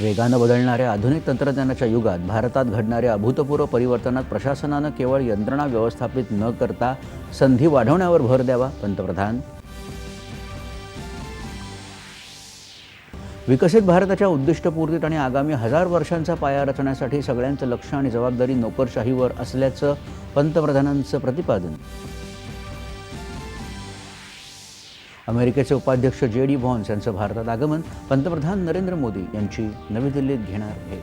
वेगानं बदलणाऱ्या आधुनिक तंत्रज्ञानाच्या युगात भारतात घडणाऱ्या अभूतपूर्व परिवर्तनात प्रशासनानं केवळ यंत्रणा व्यवस्थापित न करता संधी वाढवण्यावर भर द्यावा पंतप्रधान. विकसित भारताच्या उद्दिष्टपूर्तीत आणि आगामी हजार वर्षांचा पाया रचण्यासाठी सगळ्यांचं लक्ष आणि जबाबदारी नोकरशाहीवर असल्याचं पंतप्रधानांचं प्रतिपादन. अमेरिकेचे उपाध्यक्ष जे डी व्हॉन्स यांचं भारतात आगमन. पंतप्रधान नरेंद्र मोदी यांची नवी दिल्लीत घेणार भेट.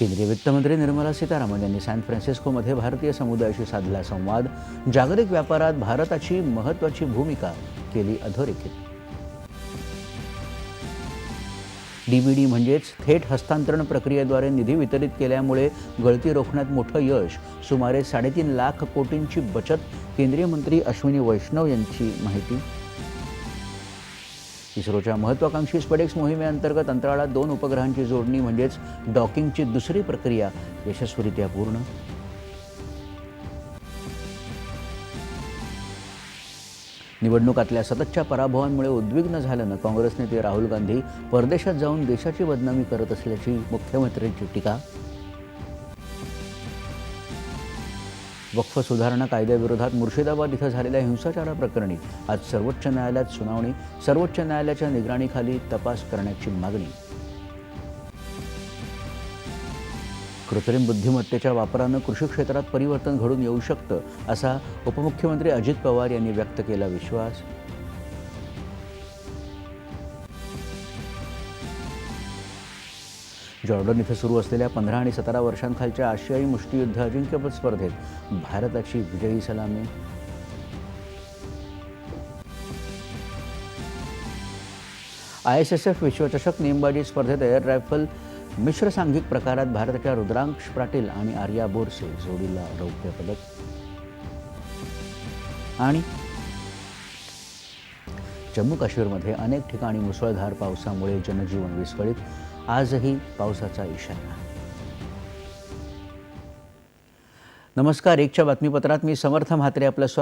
केंद्रीय वित्तमंत्री निर्मला सीतारामन यांनी सॅन फ्रान्सिस्कोमध्ये भारतीय समुदायाशी साधला संवाद. जागतिक व्यापारात भारताची महत्त्वाची भूमिका केली अधोरेखित. डी वी डी म्हणजेच थेट हस्तांतरण प्रक्रियेद्वारे निधी वितरित केल्यामुळे गळती रोखण्यात मोठं यश सुमारे साडेतीन लाख कोटींची बचत केंद्रीय मंत्री अश्विनी वैष्णव यांची माहिती. इस्रोच्या महत्वाकांक्षी स्पेडेक्स मोहिमेअंतर्गत अंतराळात दोन उपग्रहांची जोडणी म्हणजेच डॉकिंगची दुसरी प्रक्रिया यशस्वीरित्या पूर्ण निवडणुकातल्या सततच्या पराभवांमुळे उद्विग्न झाल्यानं काँग्रेस नेते राहुल गांधी परदेशात जाऊन देशाची बदनामी करत असल्याची मुख्यमंत्र्यांची टीका. वक्फ सुधारणा कायद्याविरोधात मुर्शिदाबाद इथं झालेल्या हिंसाचाराप्रकरणी आज सर्वोच्च न्यायालयात सुनावणी सर्वोच्च न्यायालयाच्या निगराणीखाली तपास करण्याची मागणी. कृत्रिम बुद्धिमत्तेच्या वापरानं कृषी क्षेत्रात परिवर्तन घडून येऊ शकतं असा उपमुख्यमंत्री अजित पवार यांनी व्यक्त केला विश्वास. जॉर्डन इथं सुरू असलेल्या पंधरा आणि सतरा वर्षांखालच्या आशियाई मुष्टियुद्ध अजिंक्यपद स्पर्धेत भारताची विजयी सलामी. आय एस एस एफ विश्वचषक नेमबाजी स्पर्धेत एअर रायफल मिश्र सांघिक प्रकारात भारताच्या रुद्रांश पाटील आणि आर्या बोरसे जोडीला रौप्य पदक. आणि जम्मू काश्मीरमध्ये अनेक ठिकाणी मुसळधार पावसामुळे जनजीवन विस्कळीत. आजही पावसाचा इशारा. नमस्कार एकच्या बातमीपत्रात मी समर्थ म्हात्रे आपलं स्वागत